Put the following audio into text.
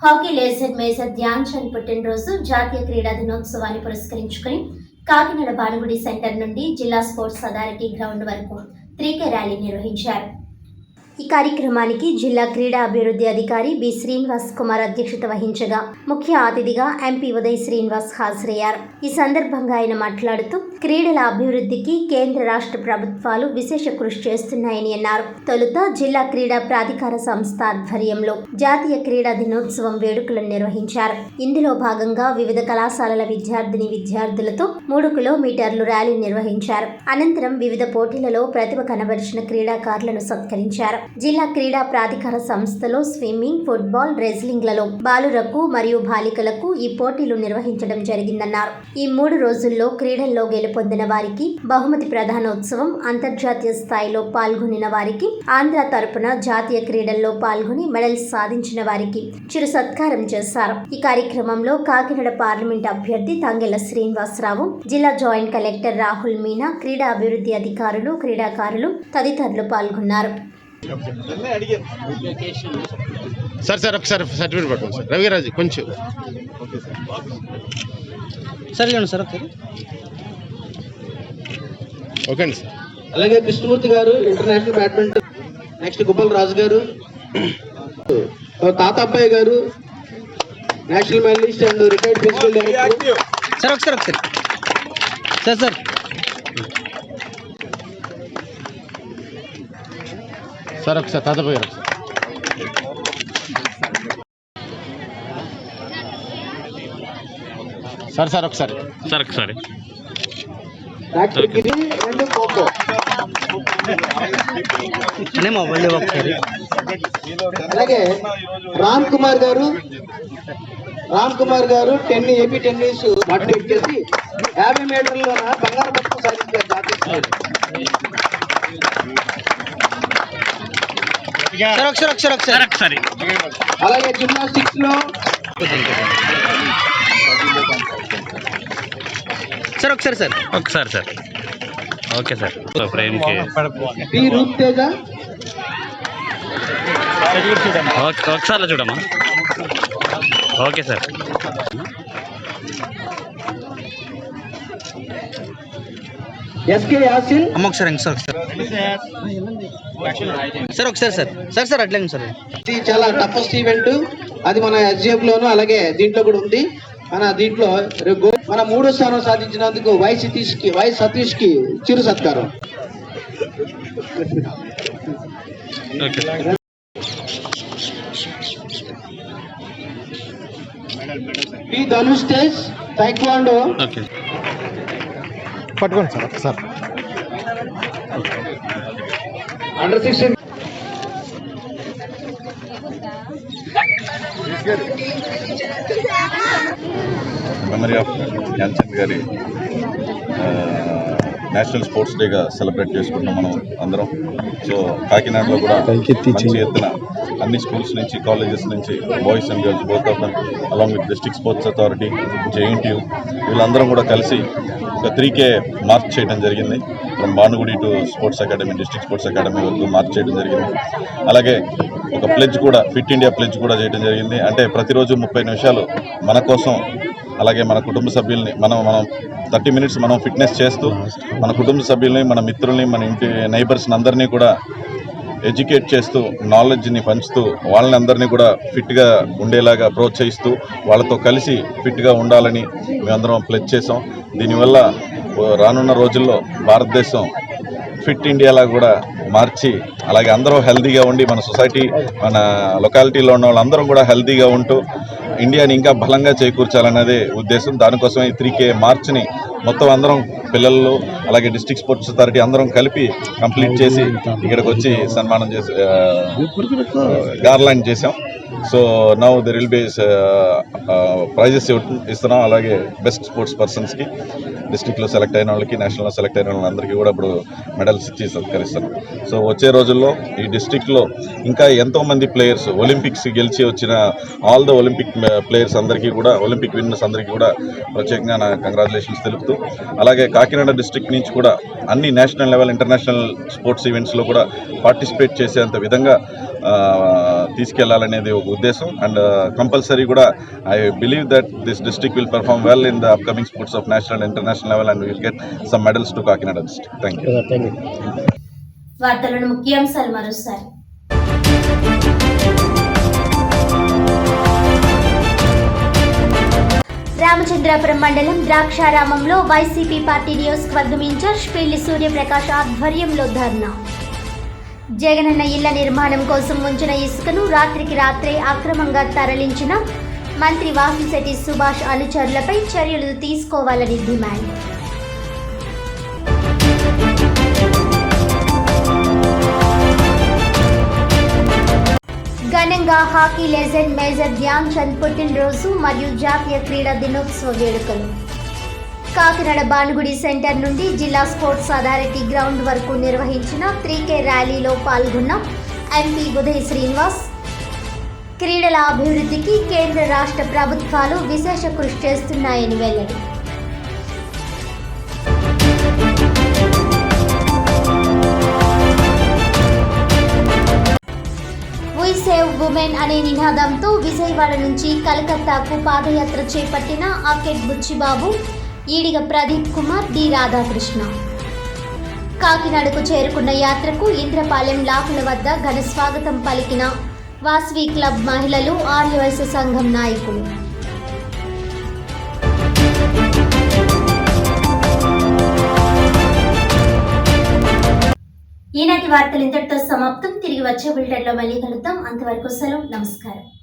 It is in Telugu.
Hockey legend major Dhyan Chand పుట్టినరోజు జాతీయ క్రీడా దినోత్సవాన్ని పురస్కరించుకుని కాకినాడ బానుగుడి సెంటర్ నుండి జిల్లా స్పోర్ట్స్ అథారిటీ గ్రౌండ్ వరకు త్రీకే ర్యాలీ నిర్వహించారు. ఈ కార్యక్రమానికి జిల్లా క్రీడా అభివృద్ధి అధికారి బి శ్రీనివాస్ కుమార్ అధ్యక్షత వహించగా ముఖ్య అతిథిగా ఎంపీ ఉదయ్ శ్రీనివాస్ హాజరయ్యారు. ఈ సందర్భంగా ఆయన మాట్లాడుతూ క్రీడల అభివృద్ధికి కేంద్ర రాష్ట్ర ప్రభుత్వాలు విశేష కృషి చేస్తున్నాయని అన్నారు. తొలుత జిల్లా క్రీడా ప్రాధికార సంస్థ ఆధ్వర్యంలో జాతీయ క్రీడా దినోత్సవం వేడుకలను నిర్వహించారు. ఇందులో భాగంగా వివిధ కళాశాలల విద్యార్థిని విద్యార్థులతో మూడు కిలోమీటర్లు ర్యాలీ నిర్వహించారు. అనంతరం వివిధ పోటీలలో ప్రతిభ కనబరిచిన క్రీడాకారులను సత్కరించారు. జిల్లా క్రీడా ప్రాధికార సంస్థలో స్విమ్మింగ్ ఫుట్బాల్ రెజ్లింగ్లలో బాలురకు మరియు బాలికలకు ఈ పోటీలు నిర్వహించడం జరిగిందన్నారు. ఈ మూడు రోజుల్లో క్రీడల్లో గెలుపొందిన వారికి బహుమతి ప్రధానోత్సవం అంతర్జాతీయ స్థాయిలో పాల్గొనిన వారికి ఆంధ్ర తరపున జాతీయ క్రీడల్లో పాల్గొని మెడల్స్ సాధించిన వారికి చిరు సత్కారం చేశారు. ఈ కార్యక్రమంలో కాకినాడ పార్లమెంట్ అభ్యర్థి తంగెల శ్రీనివాసరావు జిల్లా జాయింట్ కలెక్టర్ రాహుల్ మీనా క్రీడా అభివృద్ధి అధికారులు క్రీడాకారులు తదితరులు పాల్గొన్నారు. సార్ సార్ ఒకసారి సర్టిఫికేట్ పట్టుకోండి సార్. రవిరాజు కొంచెం. సార్ సార్ ఒకసారి. ఓకే అండి సార్. అలాగే కృష్ణమూర్తి గారు international badminton. Next Gubbal Raju గారు. తాతబ్బాయి గారు. National medalist and retired physical director. Sir ఒకసారి ఒకసారి. Sir sir. సార్ ఒకసారి తాతయ్య గారు ఒకసారి. సార్ సార్ ఒకసారి. సార్ ఒకసారి. మొబైల్ అలాగే రామ్ కుమార్ గారు రామ్ కుమార్ గారు టెన్ ఏపీ టెన్నిస్ పార్టిసిపేట్ చేసి యాభై మీటర్ల బంగారు పథకం సాధించారు ఒకసారి ఒకసారి సార్ ఒకసారి. అలాగే జిమ్నాస్టిక్స్లో సార్ ఒకసారి సార్. ఒకసారి sir. Okay sir. ఫ్రేమ్కి. P Roop Teja. Okay ఒకసారి చూడమ్మా. Okay sir. ఎస్కే యాసిన్. అమ్మ ఒకసారి సార్. సార్ ఒకసారి సార్. సార్ సార్ అట్లే సార్. ఇది చాలా టఫెస్ట్ ఈవెంట్ అది మన ఎస్జిఎఫ్ లోను అలాగే దీంట్లో కూడా ఉంది. మన దీంట్లో మన మూడో స్థానం సాధించినందుకు వై సతీష్కి వై సతీష్కి చిరు సత్కారం. Okay. P Dhanush Tej taekwondo okay. పట్టుకోండి సార్ ఒకసారి. Under sixteen memory of Dhyanchand గారి ఆ, నేషనల్ స్పోర్ట్స్ డేగా సెలబ్రేట్ చేసుకుంటాం మనం అందరం. సో కాకినాడలో కూడా మంచి ఎత్తున అన్ని స్కూల్స్ నుంచి కాలేజెస్ నుంచి boys and girls both of along with district sports authority JNTU వీళ్ళందరం కూడా కలిసి ఒక త్రీ కే మార్చ్ చేయడం జరిగింది. From Bhanugudi to sports academy district sports academy వరకు మార్చ్ చేయడం జరిగింది. అలాగే ఒక ప్లెజ్ కూడా ఫిట్ ఇండియా ప్లెజ్ కూడా చేయడం జరిగింది. అంటే ప్రతిరోజు ముప్పై నిమిషాలు మన కోసం అలాగే మన కుటుంబ సభ్యుల్ని మనం మనం థర్టీ మినిట్స్ మనం ఫిట్నెస్ చేస్తూ మన కుటుంబ సభ్యుల్ని మన మిత్రుల్ని మన ఇంటి నైబర్స్ని అందరినీ కూడా ఎడ్యుకేట్ చేస్తూ నాలెడ్జ్ని పంచుతూ వాళ్ళని అందరినీ కూడా ఫిట్గా ఉండేలాగా ప్రోత్సహిస్తూ వాళ్ళతో కలిసి ఫిట్గా ఉండాలని మేమందరం ప్లెచ్ చేసాం దీనివల్ల రానున్న రోజుల్లో భారతదేశం ఫిట్ ఇండియాలా కూడా మార్చి అలాగే అందరూ హెల్తీగా ఉండి మన సొసైటీ మన లొకాలిటీలో ఉన్న వాళ్ళందరం కూడా హెల్తీగా ఉంటూ ఇండియాని ఇంకా బలంగా చేకూర్చాలన్నదే ఉద్దేశం. దానికోసం ఈ త్రీ కే మార్చ్ని మొత్తం అందరం పిల్లలు అలాగే డిస్ట్రిక్ట్ స్పోర్ట్స్ అథారిటీ అందరం కలిపి కంప్లీట్ చేసి ఇక్కడికి వచ్చి సన్మానం చేసి గార్లాండ్ చేసాం so now there will be prizes ఇస్తున్నాం. అలాగే బెస్ట్ స్పోర్ట్స్ పర్సన్స్కి డిస్టిక్లో సెలెక్ట్ అయిన వాళ్ళకి నేషనల్లో సెలెక్ట్ అయిన వాళ్ళందరికీ కూడా ఇప్పుడు మెడల్స్ ఇచ్చి సత్కరిస్తున్నాం సో వచ్చే రోజుల్లో ఈ డిస్టిక్లో ఇంకా ఎంతోమంది ప్లేయర్స్ ఒలింపిక్స్ గెలిచి వచ్చిన ఆల్ ద ఒలింపిక్ ప్లేయర్స్ అందరికీ కూడా ఒలింపిక్ విన్నర్స్ అందరికీ కూడా ప్రత్యేకంగా నా కంగ్రాచులేషన్స్ తెలుపుతూ అలాగే కాకినాడ డిస్ట్రిక్ట్ నుంచి కూడా అన్ని నేషనల్ లెవెల్ ఇంటర్నేషనల్ స్పోర్ట్స్ ఈవెంట్స్లో కూడా పార్టిసిపేట్ చేసేంత విధంగా తీసుకెళ్ళాలనేది ఒక ఉద్దేశం. అండ్ కంపల్సరీ కూడా I believe that this district will perform well in the upcoming sports of national and international level and will get some medals to Kakinada district thank you వార్తలను ముఖ్యాంశాలు మరోసారి. రామచంద్రాపురం మండలం ద్రాక్షారామంలో వైసీపీ పార్టీ నియోజకవర్గం ఇన్ఛార్జ్ పిల్లి సూర్యప్రకాష్ ఆధ్వర్యంలో ధర్నా. జగనన్న ఇళ్ళ నిర్మాణం కోసం ఉంచిన ఇసుకను రాత్రికి రాత్రే అక్రమంగా తరలించిన మంత్రి వాసిశెట్టి సుభాష్ అనుచరులపై చర్యలు తీసుకోవాలని డిమాండ్. ఘనంగా hockey legend major Dhyan Chand పుట్టినరోజు మరియు జాతీయ క్రీడా దినోత్సవ వేడుకలు. కాకినాడ బాలుగుడి సెంటర్ నుండి జిల్లా స్పోర్ట్స్ అథారిటీ గ్రౌండ్ వరకు నిర్వహించిన త్రీ కే ర్యాలీలో పాల్గొన్న ఎంపీ ఉదయ్ శ్రీనివాస్. క్రీడల అభివృద్ధికి కేంద్ర రాష్ట్ర ప్రభుత్వాలు విశేష కృషి చేస్తున్నాయని వెల్లడి. వీ సేవ్ ఉమెన్ అనే నినాదంతో విజయవాడ నుంచి కలకత్తాకు పాదయాత్ర చేపట్టిన ఆకెట్ బుచ్చిబాబు ఈడిగ ప్రదీప్ కుమార్ డి రాధాకృష్ణ. కాకినాడకు చేరుకున్న యాత్రకు ఇంద్రపాలెం లాకుల వద్ద ఘన స్వాగతం పలికిన వాస్వి క్లబ్ మహిళలు ఆర్యవైశ్య సంఘం నాయకులు. ఈనాటి వార్తలు ఇంతటితో సమాప్తం. తిరిగి వచ్చే బులెటిన్లో మళ్ళీ కలుద్దాం. అంతవరకు సెలవు. నమస్కారం.